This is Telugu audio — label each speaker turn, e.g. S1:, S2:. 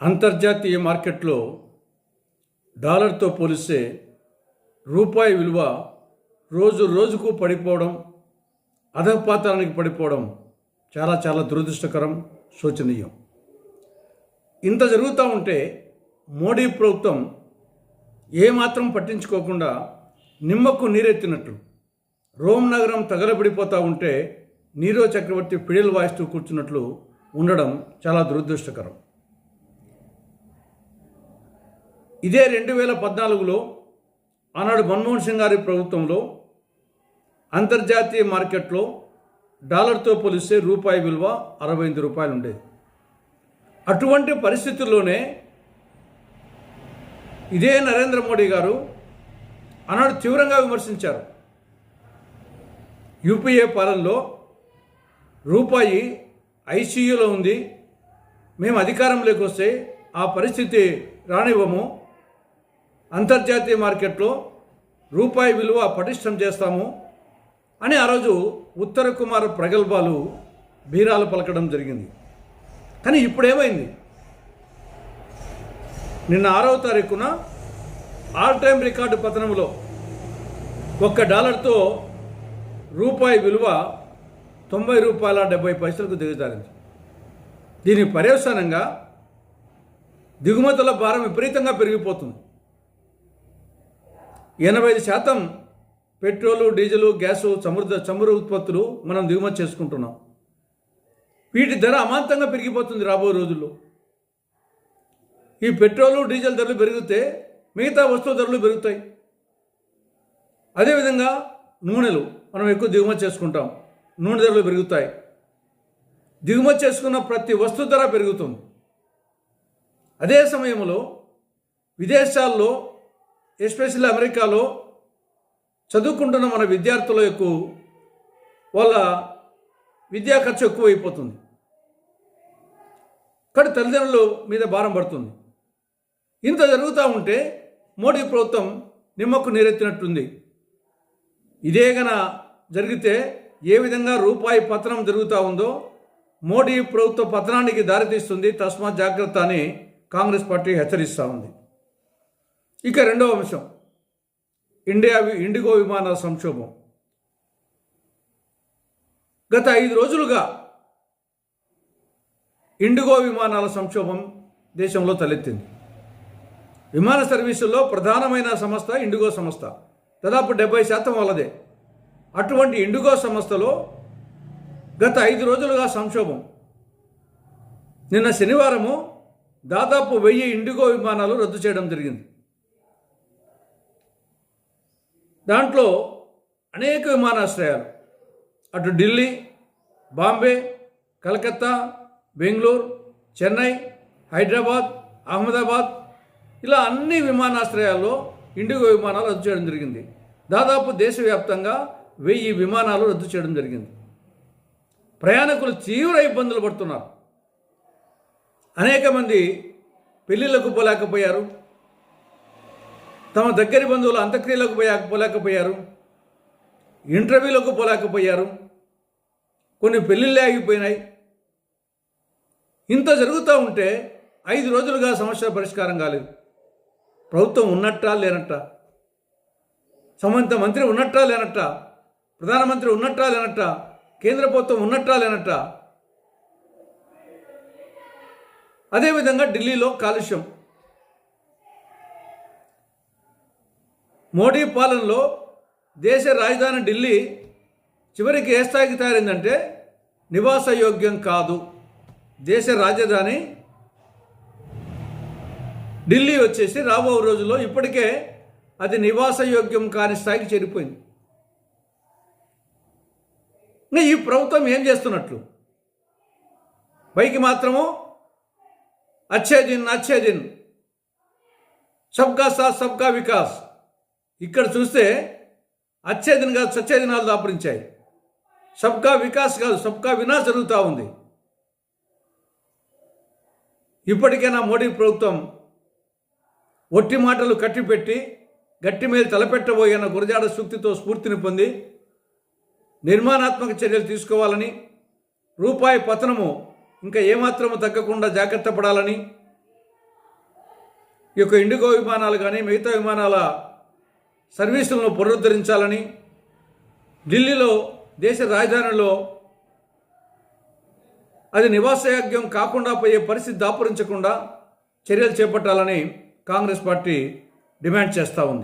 S1: అంతర్జాతీయ మార్కెట్లో డాలర్తో పోలిస్తే రూపాయి విలువ రోజు రోజుకు పడిపోవడం అధపాతానికి పడిపోవడం చాలా చాలా దురదృష్టకరం శోచనీయం. ఇంత జరుగుతూ ఉంటే మోడీ ప్రభుత్వం ఏమాత్రం పట్టించుకోకుండా నిమ్మకు నీరెత్తినట్లు రోమ్ నగరం తగలబడిపోతూ ఉంటే నీరో చక్రవర్తి పిడిలు వాయిస్తూ కూర్చున్నట్లు ఉండడం చాలా దురదృష్టకరం. ఇదే రెండు వేల పద్నాలుగులో ఆనాడు మన్మోహన్ సింగ్ గారి ప్రభుత్వంలో అంతర్జాతీయ మార్కెట్లో డాలర్తో పోలిస్తే రూపాయి విలువ అరవై ఎనిమిది రూపాయలు ఉండేది అటువంటి పరిస్థితుల్లోనే ఇదే నరేంద్ర మోడీ గారు ఆనాడు తీవ్రంగా విమర్శించారు. యూపీఏ పాలనలో రూపాయి ఐసీయూలో ఉంది మేము అధికారంలోకి వస్తే ఆ పరిస్థితి రానివ్వము. అంతర్జాతీయ మార్కెట్లో రూపాయి విలువ పటిష్టం చేస్తాము అని ఆ రోజు ఉత్తర కుమార్ ప్రగల్భాలు బీరాలు పలకడం జరిగింది. కానీ ఇప్పుడేమైంది? నిన్న ఆరవ తారీఖున ఆల్ టైం రికార్డు పతనంలో ఒక్క డాలర్తో రూపాయి విలువ తొంభై రూపాయల డెబ్బై పైసలకు దిగజారింది. దీని పర్యవసానంగా దిగుమతుల భారం విపరీతంగా పెరిగిపోతుంది. ఎనభై ఐదు శాతం పెట్రోలు డీజిలు గ్యాసు చమురు చమురు ఉత్పత్తులు మనం దిగుమతి చేసుకుంటున్నాం. వీటి ధర అమాంతంగా పెరిగిపోతుంది రాబోయే రోజుల్లో. ఈ పెట్రోలు డీజిల్ ధరలు పెరిగితే మిగతా వస్తువు ధరలు పెరుగుతాయి. అదేవిధంగా నూనెలు మనం ఎక్కువ దిగుమతి చేసుకుంటాం. నూనె ధరలు పెరుగుతాయి. దిగుమతి చేసుకున్న ప్రతి వస్తు ధర పెరుగుతుంది. అదే సమయంలో విదేశాల్లో ఎస్పెషల్లీ అమెరికాలో చదువుకుంటున్న మన విద్యార్థుల యొక్క వాళ్ళ విద్యా ఖర్చు ఎక్కువైపోతుంది. కానీ తల్లిదండ్రుల మీద భారం పడుతుంది. ఇంత జరుగుతూ ఉంటే మోడీ ప్రభుత్వం నిమ్మకు నీరెత్తినట్టుంది. ఇదే గన జరిగితే ఏ విధంగా రూపాయి పతనం జరుగుతూ ఉందో మోడీ ప్రభుత్వ పతనానికి దారితీస్తుంది. తస్మాత్ జాగ్రత్త అని కాంగ్రెస్ పార్టీ హెచ్చరిస్తూ ఉంది. ఇక రెండవ అంశం. ఇండియా వి- ఇండిగో విమానాల సంక్షోభం. గత ఐదు రోజులుగా ఇండిగో విమానాల సంక్షోభం దేశంలో తలెత్తింది. విమాన సర్వీసుల్లో ప్రధానమైన సంస్థ ఇండిగో సంస్థ. దాదాపు డెబ్బై శాతం వాళ్ళదే. అటువంటి ఇండిగో సంస్థలో గత ఐదు రోజులుగా సంక్షోభం. నిన్న శనివారము దాదాపు వెయ్యి ఇండిగో విమానాలు రద్దు చేయడం జరిగింది. దాంట్లో అనేక విమానాశ్రయాలు. అటు ఢిల్లీ బాంబే కలకత్తా బెంగళూరు చెన్నై హైదరాబాద్ అహ్మదాబాద్ ఇలా అన్ని విమానాశ్రయాల్లో ఇండిగో విమానాలు రద్దు చేయడం జరిగింది. దాదాపు దేశవ్యాప్తంగా వెయ్యి విమానాలు రద్దు చేయడం జరిగింది. ప్రయాణికులు తీవ్ర ఇబ్బందులు పడుతున్నారు. అనేక మంది పెళ్ళిళ్ళకు పోలేకపోయారు. తమ దగ్గరి బంధువులు అంత్యక్రియలకు పోయా పోలేకపోయారు. ఇంటర్వ్యూలకు పోలేకపోయారు. కొన్ని పెళ్ళిళ్ళే ఆగిపోయినాయి. ఇంత జరుగుతూ ఉంటే ఐదు రోజులుగా సమస్య పరిష్కారం కాలేదు. ప్రభుత్వం ఉన్నట్టా లేనట్ట? సంబంధిత మంత్రి ఉన్నట్టా లేనట్ట? ప్రధానమంత్రి ఉన్నట్టా లేనట్ట? కేంద్ర ప్రభుత్వం ఉన్నట్టా లేనట్ట? అదేవిధంగా ఢిల్లీలో కాలుష్యం. మోడీ పాలనలో దేశ రాజధాని ఢిల్లీ చివరికి ఏ స్థాయికి తయారైందంటే నివాస యోగ్యం కాదు. దేశ రాజధాని ఢిల్లీ వచ్చేసి రాబో రోజుల్లో ఇప్పటికే అది నివాస యోగ్యం కాని స్థాయికి చేరిపోయింది. ఈ ప్రభుత్వం ఏం చేస్తున్నట్లు? పైకి మాత్రము అచ్చే దిన్ అచ్చే దిన్ సబ్కా సాత్ సబ్కా వికాస్. ఇక్కడ చూస్తే అచ్చేదిన కాదు సచ్చేదినాలు దాపురించాయి. సబ్కా వికాస్ కాదు సబ్కా వినాశ్ జరుగుతూ ఉంది. ఇప్పటికైనా మోడీ ప్రభుత్వం ఒట్టి మాటలు కట్టిపెట్టి గట్టి మీద తలపెట్టబోయిన గురజాడ సూక్తితో స్ఫూర్తిని పొంది నిర్మాణాత్మక చర్యలు తీసుకోవాలని రూపాయి పతనము ఇంకా ఏమాత్రము తగ్గకుండా జాగ్రత్త పడాలని ఈ యొక్క ఇండిగో విమానాలు కానీ మిగతా విమానాల సర్వీసులను పునరుద్ధరించాలని ఢిల్లీలో దేశ రాజధానిలో అది నివాసయోగ్యం కాకుండా పోయే పరిస్థితి దాపురించకుండా చర్యలు చేపట్టాలని కాంగ్రెస్ పార్టీ డిమాండ్ చేస్తూ ఉంది.